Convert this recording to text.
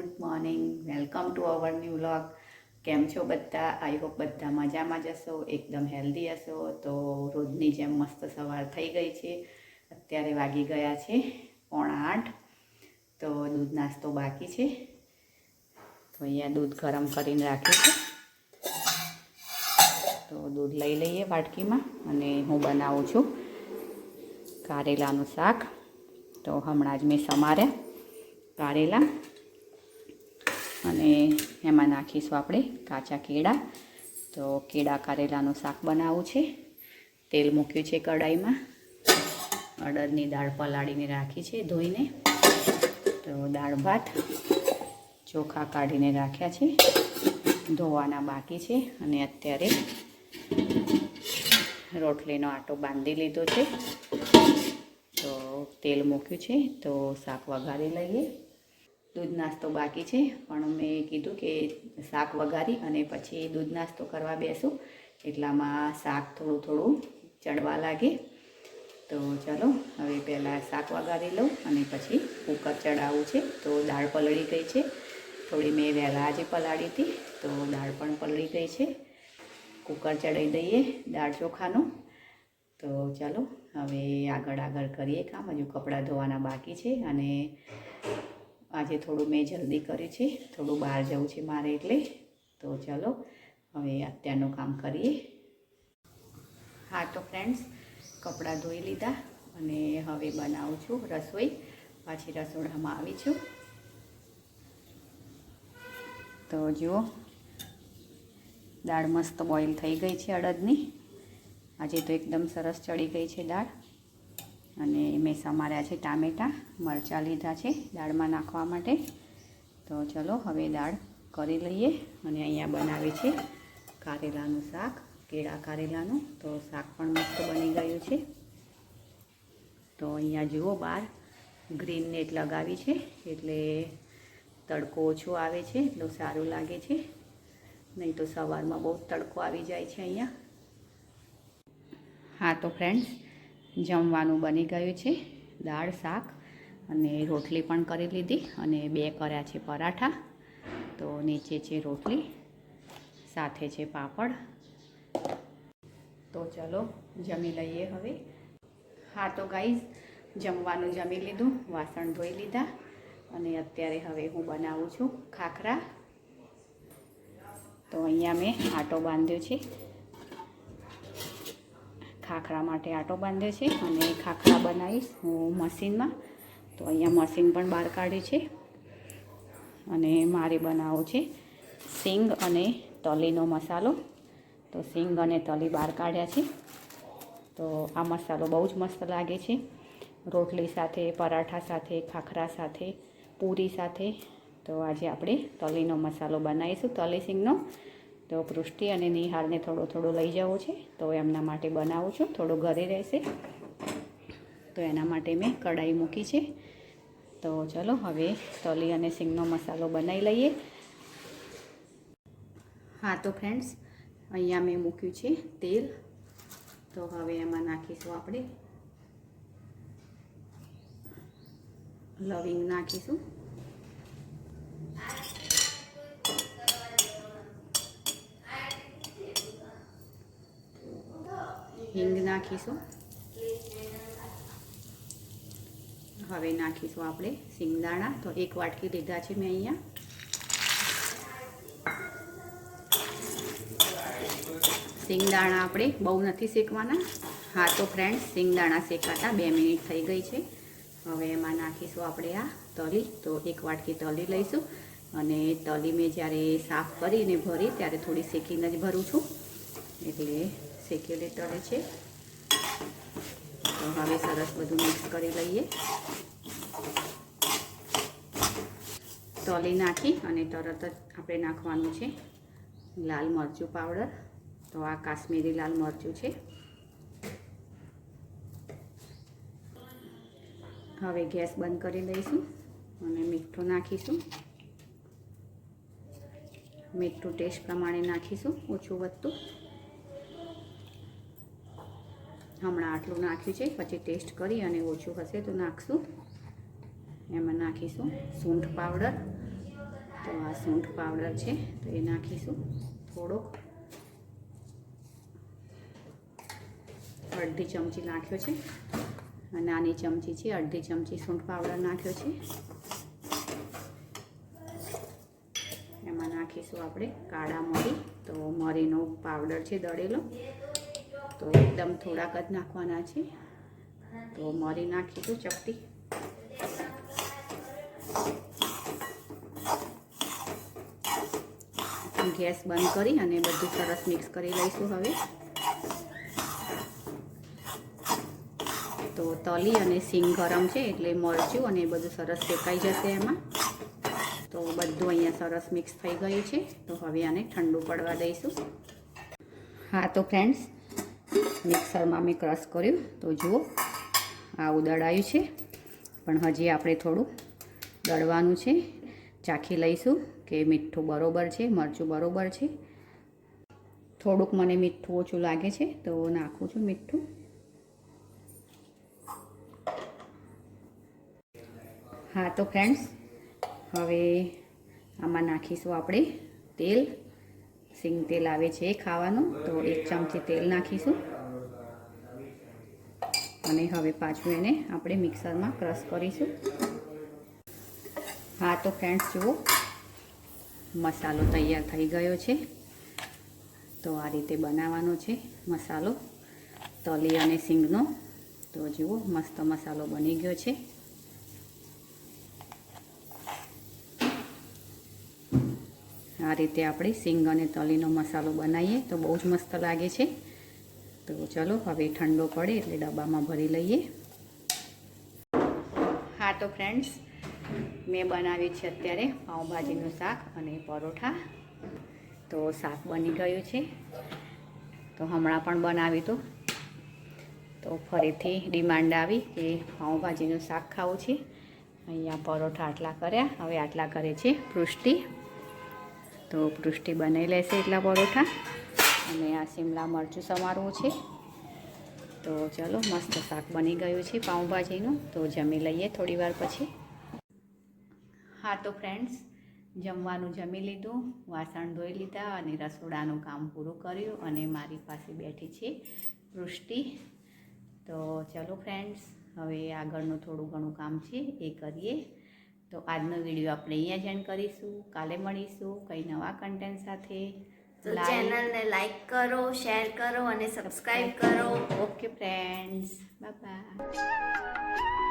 Good morning. Welcome to our new vlog. કેમ છો બધા? આઈ હોપ બધા મજામાં જ હશો, એકદમ હેલ્ધી હશો. તો રોજની જેમ મસ્ત સવાર થઈ ગઈ છે. અત્યારે વાગી ગયા છે પોણા આઠ. તો દૂધ નાસ્તો બાકી છે. તો અહીંયા દૂધ ગરમ કરીને રાખ્યું છે. તો દૂધ લઈ લઈએ વાટકીમાં અને હું બનાવું છું કારેલાનું શાક. તો હમણાં જ મેં સમાર્યા કારેલા. અને એમાં નાખીશું આપણે કાચા કેળા. તો કેળા કારેલાનું શાક બનાવવું છે. તેલ મૂક્યું છે કઢાઈમાં અડદની દાળ પલાળીને રાખી છે ધોઈને. તો દાળ ભાત ચોખા કાઢીને રાખ્યા છે. ધોવાના બાકી છે અને અત્યારે રોટલીનો આટો બાંધી લીધો છે. તો તેલ મૂક્યું છે. તો શાક વઘારી લઈએ. દૂધ નાસ્તો બાકી છે. પણ મેં કીધું કે શાક વઘારી અને પછી દૂધ નાસ્તો કરવા બેસું. એટલામાં શાક થોડું થોડું ચડવા લાગે. તો ચાલો, હવે પહેલાં શાક વઘારી લઉં અને પછી કુકર ચડાવવું છે. તો દાળ પલળી ગઈ છે. થોડી મેં વહેલા આજે પલાળી હતી, તો દાળ પણ પલળી ગઈ છે. કુકર ચડાવી દઈએ દાળ ચોખાનું. તો ચાલો, હવે આગળ આગળ કરીએ કામ. હજુ કપડાં ધોવાના બાકી છે અને આજે થોડું મેં જલ્દી કર્યું છે, થોડું બહાર જવું છે મારે એટલે. તો ચાલો, હવે અત્યારનું કામ કરીએ. હા, તો ફ્રેન્ડ્સ કપડાં ધોઈ લીધા અને હવે બનાવું છું રસોઈ. પાછી રસોડામાં આવી છું. તો જુઓ, દાળ મસ્ત બોઇલ થઈ ગઈ છે અડદની. આજે તો એકદમ સરસ ચડી ગઈ છે દાળ. અને મેં સમાર્યા છે ટામેટાં, મરચાં લીધા છે દાળમાં નાખવા માટે. તો ચલો હવે દાળ કરી લઈએ અને અહીંયા બનાવે છે કારેલાનું શાક, કેળા કારેલાનું. તો શાક પણ મસ્ત બની ગયું છે. તો અહીંયા જુઓ બહાર ગ્રીન નેટ લગાવી છે એટલે તડકો ઓછો આવે છે, એટલું સારું લાગે છે. નહીં તો સવારમાં બહુ તડકો આવી જાય છે અહીંયા. હા, તો ફ્રેન્ડ્સ જમવાનું બની ગયું છે. દાળ, શાક અને રોટલી પણ કરી લીધી અને બે કર્યા છે પરાઠા. તો નીચે છે રોટલી, સાથે છે પાપડ. તો ચલો જમી લઈએ હવે. હા, તો ગાઈઝ, જમવાનું જમી લીધું, વાસણ ધોઈ લીધા અને અત્યારે હવે હું બનાવું છું ખાખરા. તો અહીંયા મેં આટો બાંધ્યો છે. ખાખરા માટે આટો બાંધ્યો છે અને ખાખરા બનાવીશ હું મશીનમાં. તો અહીંયા મશીન પણ બહાર કાઢ્યું છે અને મારે બનાવવો છે સિંગ અને તલીનો મસાલો. તો સિંગ અને તલી બહાર કાઢ્યા છે. તો આ મસાલો બહુ જ મસ્ત લાગે છે. રોટલી સાથે, પરાઠા સાથે, ખાખરા સાથે, પૂરી સાથે. તો આજે આપણે તલીનો મસાલો બનાવીશું, તલી સિંગનો. તો પૃષ્ટિ અને નિહારને થોડો થોડો લઈ જવો છે. તો એમના માટે બનાવું છું. થોડું ઘરે રહેશે. તો એના માટે મેં કઢાઈ મૂકી છે. તો ચલો, હવે તલી અને સિંગનો મસાલો બનાવી લઈએ. હા, તો ફ્રેન્ડ્સ, અહીંયા મેં મૂક્યું છે તેલ. તો હવે એમાં નાખીશું આપણે. લવિંગ નાખીશું. હિંગ નાખીશું. હવે નાખીશું આપણે સિંગદાણા તો એક વાટકી લીધા છે મેં અહીંયા. સિંગદાણા આપણે બહુ નથી શેકવાના. હા, તો ફ્રેન્ડ સિંગદાણા શેકાતા બે મિનિટ થઈ ગઈ છે. હવે એમાં નાખીશું આપણે આ તલી. તો એક વાટકી તલી લઈશું. અને તલી મેં જ્યારે સાફ કરીને ભરી, ત્યારે થોડી શેકીને જ ભરું છું. એટલે શેકેલી તળે છે. તો હવે સરસ બધું મિક્સ કરી લઈએ. તલી નાખી અને તરત જ આપણે નાખવાનું છે લાલ મરચું પાવડર. તો આ કાશ્મીરી લાલ મરચું છે. હવે ગેસ બંધ કરી દઈશું અને મીઠું નાખીશું. મીઠું ટેસ્ટ પ્રમાણે નાખીશું, ઓછું વધતું. હમણાં આટલું નાખ્યું છે, પછી ટેસ્ટ કરી અને ઓછું હશે તો નાખશું. એમાં નાખીશું સૂંઠ પાવડર. તો આ સૂંઠ પાવડર છે, તો એ નાખીશું થોડોક. અડધી ચમચી નાખ્યો છે. નાની ચમચી છે, અડધી ચમચી સૂંઠ પાવડર નાખ્યો છે. એમાં નાખીશું આપણે કાળા મરી. તો મરીનો પાવડર છે, દળેલો. તો એકદમ થોડાક જ નાખવાના છે. તો મરી નાખીશું ચપટી. ગેસ બંધ કરી અને બધું સરસ મિક્સ કરી લઈશું હવે. તો તલી અને સિંગ ગરમ છે એટલે મરચું અને બધું સરસ શેકાઈ જશે એમાં. તો બધું અહીંયા સરસ મિક્સ થઈ ગયું છે. તો હવે આને ઠંડુ પડવા દઈશું. હા, તો ફ્રેન્ડ્સ મિક્સરમાં મેં ક્રશ કર્યું. તો જુઓ આવું ઉદળાયું છે. પણ હજી આપણે થોડું દળવાનું છે. ચાખી લઈશું કે મીઠું બરોબર છે, મરચું બરોબર છે. થોડુંક મને મીઠું ઓછું લાગે છે, તો નાખું છું મીઠું. હા, તો ફ્રેન્ડ્સ હવે આમાં નાખીશું આપણે તેલ. સિંગ તેલ આવે છે એ ખાવાનું. તો એક ચમચી તેલ નાખીશું. અને હવે પાછું એને આપણે મિક્સરમાં ક્રશ કરીશું. હા, તો ફ્રેન્ડ્સ જુઓ. મસાલો તૈયાર થઈ ગયો છે. તો આ રીતે બનાવવાનો છે મસાલો. તલી અને સિંગનો. તો જુઓ, મસ્ત મસાલો બની ગયો છે. આ રીતે આપણે સિંગ અને તલીનો મસાલો બનાવીએ. તો બહુ જ મસ્ત લાગે છે. તો ચલો, હવે ઠંડો પડે એટલે ડબ્બામાં ભરી લઈએ. હા, તો ફ્રેન્ડ્સ મેં બનાવ્યું છે અત્યારે પાઉંભાજીનું શાક અને પરોઠા. તો શાક બની ગયું છે. તો હમણાં પણ બનાવ્યું હતું. તો ફરીથી ડિમાન્ડ આવી કે પાઉંભાજીનું શાક ખાવું છે. અહીંયા પરોઠા આટલા કર્યા, હવે આટલા કરે છે પૃષ્ટિ. તો પૃષ્ટિ બનાવી લેશે એટલા પરોઠા. અને આ શિમલા મરચું સમારવું છે. તો ચલો, મસ્ત શાક બની ગયું છે પાઉંભાજીનું. તો જમી લઈએ થોડી વાર પછી. હા, તો ફ્રેન્ડ્સ જમવાનું જમી લીધું, વાસણ ધોઈ લીધા અને રસોડાનું કામ પૂરું કર્યું અને મારી પાસે બેઠી છે પૃષ્ટિ. તો ચલો ફ્રેન્ડ્સ હવે આગળનું થોડું ઘણું કામ છે એ કરીએ. તો આજનો વીડિયો આપણે અહીંયા જ એન્ડ કરીશું. કાલે મળીશું કંઈ નવા કન્ટેન્ટ સાથે. તો ચેનલને લાઈક કરો શેર કરો અને સબસ્ક્રાઈબ કરો. Okay friends bye bye